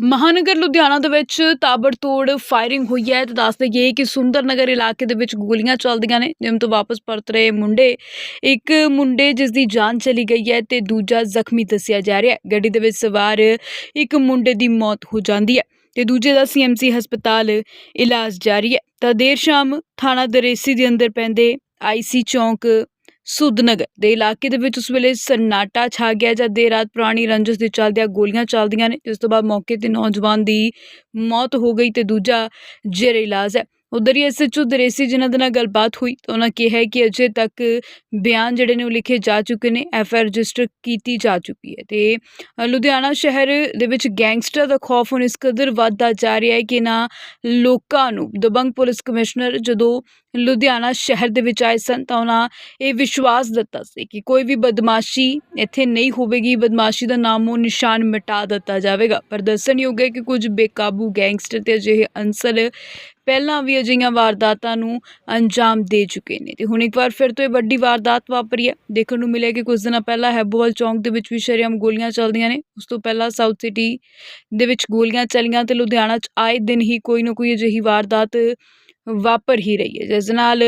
ਮਹਾਨਗਰ ਲੁਧਿਆਣਾ ਦੇ ਵਿੱਚ ਤਾਬੜਤੋੜ ਫਾਇਰਿੰਗ ਹੋਈ ਹੈ ਤੇ ਦੱਸ ਦਈਏ ਕਿ ਸੁੰਦਰਨਗਰ ਇਲਾਕੇ ਦੇ ਵਿੱਚ ਗੋਲੀਆਂ ਚੱਲਦੀਆਂ ਨੇ ਜਿਮ ਤੋਂ ਵਾਪਸ ਪਰਤ ਰਹੇ ਮੁੰਡੇ। ਇੱਕ ਮੁੰਡੇ ਜਿਸ ਦੀ ਜਾਨ ਚਲੀ ਗਈ ਹੈ ਤੇ ਦੂਜਾ ਜ਼ਖਮੀ ਦੱਸਿਆ ਜਾ ਰਿਹਾ ਹੈ। ਗੱਡੀ ਦੇ ਵਿੱਚ ਸਵਾਰ ਇੱਕ ਮੁੰਡੇ ਦੀ ਮੌਤ ਹੋ ਜਾਂਦੀ ਹੈ ਤੇ ਦੂਜੇ ਦਾ ਸੀਐਮਸੀ ਹਸਪਤਾਲ ਇਲਾਜ ਜਾਰੀ ਹੈ। ਤਾਂ ਦੇਰ ਸ਼ਾਮ ਥਾਣਾ ਦਰੇਸੀ ਦੇ ਅੰਦਰ ਪੈਂਦੇ ਆਈਸੀ ਚੌਂਕ ਸੁਦਨਗਰ ਦੇ ਇਲਾਕੇ ਦੇ ਵਿੱਚ ਉਸ ਵੇਲੇ ਸਨਾਟਾ ਛਾ ਗਿਆ ਜਦ ਦੇਰ ਰਾਤ ਪੁਰਾਣੀ ਰੰਜਸ ਦੇ ਚੱਲਦਿਆਂ ਗੋਲੀਆਂ ਚੱਲਦੀਆਂ ਨੇ, ਜਿਸ ਤੋਂ ਬਾਅਦ ਮੌਕੇ ਤੇ ਨੌਜਵਾਨ ਦੀ ਮੌਤ ਹੋ ਗਈ ਤੇ ਦੂਜਾ ਜੇਰੇ ਇਲਾਜ ਹੈ। ਉਧਰ ਹੀ ਐਸਐਚਓ ਦਰੇਸੀ ਜਿਨ੍ਹਾਂ ਦੇ ਨਾਲ ਗੱਲਬਾਤ ਹੋਈ ਤਾਂ ਉਹਨਾਂ ਕਿਹਾ ਕਿ ਅਜੇ ਤੱਕ ਬਿਆਨ ਜਿਹੜੇ ਨੇ ਉਹ ਲਿਖੇ ਜਾ ਚੁੱਕੇ ਨੇ ਐਫਆਈਆਰ ਰਜਿਸਟਰ ਕੀਤੀ ਜਾ ਚੁੱਕੀ ਹੈ ਤੇ ਲੁਧਿਆਣਾ ਸ਼ਹਿਰ ਦੇ ਵਿੱਚ ਗੈਂਗਸਟਰ ਦਾ ਖੌਫ ਹੁਣ ਇਸ ਕਦਰ ਵੱਧਦਾ ਜਾ ਰਿਹਾ ਹੈ ਕਿ ਨਾ ਲੋਕਾਂ ਨੂੰ, ਦਬੰਗ ਪੁਲਿਸ ਕਮਿਸ਼ਨਰ ਜਦੋਂ ਲੁਧਿਆਣਾ ਸ਼ਹਿਰ ਦੇ ਵਿੱਚ ਆਏ ਸਨ ਤਾਂ ਉਹਨਾਂ ਇਹ ਵਿਸ਼ਵਾਸ ਦਿੱਤਾ ਸੀ ਕਿ ਕੋਈ ਵੀ ਬਦਮਾਸ਼ੀ ਇੱਥੇ ਨਹੀਂ ਹੋਵੇਗੀ, ਬਦਮਾਸ਼ੀ ਦਾ ਨਾਮੋ ਨਿਸ਼ਾਨ ਮਿਟਾ ਦਿੱਤਾ ਜਾਵੇਗਾ। ਪਰ ਦੱਸਣਯੋਗ ਹੈ ਕਿ ਕੁਝ ਬੇਕਾਬੂ ਗੈਂਗਸਟਰ ਤੇ ਅਜਿਹੇ ਅੰਸਰ ਪਹਿਲਾਂ ਵੀ ਅਜਿਹੀਆਂ ਵਾਰਦਾਤਾਂ ਨੂੰ ਅੰਜਾਮ ਦੇ ਚੁੱਕੇ ਨੇ। ਤੇ ਹੁਣ ਇੱਕ ਵਾਰ ਫਿਰ ਤੋਂ ਇਹ ਵੱਡੀ ਵਾਰਦਾਤ ਵਾਪਰੀ ਹੈ। ਦੇਖਣ ਨੂੰ ਮਿਲਿਆ ਕਿ ਕੁਝ ਦਿਨਾਂ ਪਹਿਲਾਂ ਹੈਬੋਵਾਲ ਚੌਂਕ ਦੇ ਵਿੱਚ ਵੀ ਸ਼ਰੇਆਮ ਗੋਲੀਆਂ ਚੱਲਦੀਆਂ ਨੇ। ਉਸ ਤੋਂ ਪਹਿਲਾਂ ਸਾਊਥ ਸਿਟੀ ਦੇ ਵਿੱਚ ਗੋਲੀਆਂ ਚੱਲੀਆਂ ਤੇ ਲੁਧਿਆਣਾ 'ਚ ਆਏ ਦਿਨ ਹੀ ਕੋਈ ਨਾ ਕੋਈ ਅਜਿਹੀ ਵਾਰਦਾਤ ਵਾਪਰ ਹੀ ਰਹੀ ਹੈ। ਜਿਸ ਨਾਲ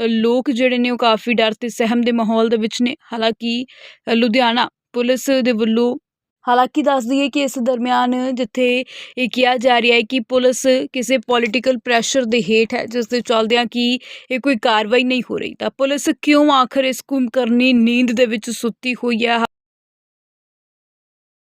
ਲੋਕ ਜਿਹੜੇ ਨੇ ਉਹ ਕਾਫੀ ਡਰ ਤੇ ਸਹਿਮ ਦੇ ਮਾਹੌਲ ਦੇ ਵਿੱਚ ਨੇ। ਹਾਲਾਂਕਿ ਲੁਧਿਆਣਾ ਪੁਲਿਸ ਦੇ ਵੱਲੋਂ ਹਾਲਾਂਕਿ ਦੱਸ ਦਈਏ ਕਿ ਇਸ ਦਰਮਿਆਨ ਜਿੱਥੇ ਇਹ ਕਿਹਾ ਜਾ ਰਿਹਾ ਹੈ ਕਿ ਪੁਲਿਸ ਕਿਸੇ ਪੋਲੀਟੀਕਲ ਪ੍ਰੈਸ਼ਰ ਦੇ ਹੇਠ ਹੈ, ਜਿਸ ਦੇ ਚੱਲਦਿਆਂ ਕਿ ਇਹ ਕੋਈ ਕਾਰਵਾਈ ਨਹੀਂ ਹੋ ਰਹੀ। ਤਾਂ ਪੁਲਿਸ ਕਿਉਂ ਆਖਰ ਇਸ ਕੁੰਭਕਰਨੀ ਨੀਂਦ ਦੇ ਵਿੱਚ ਸੁੱਤੀ ਹੋਈ ਹੈ?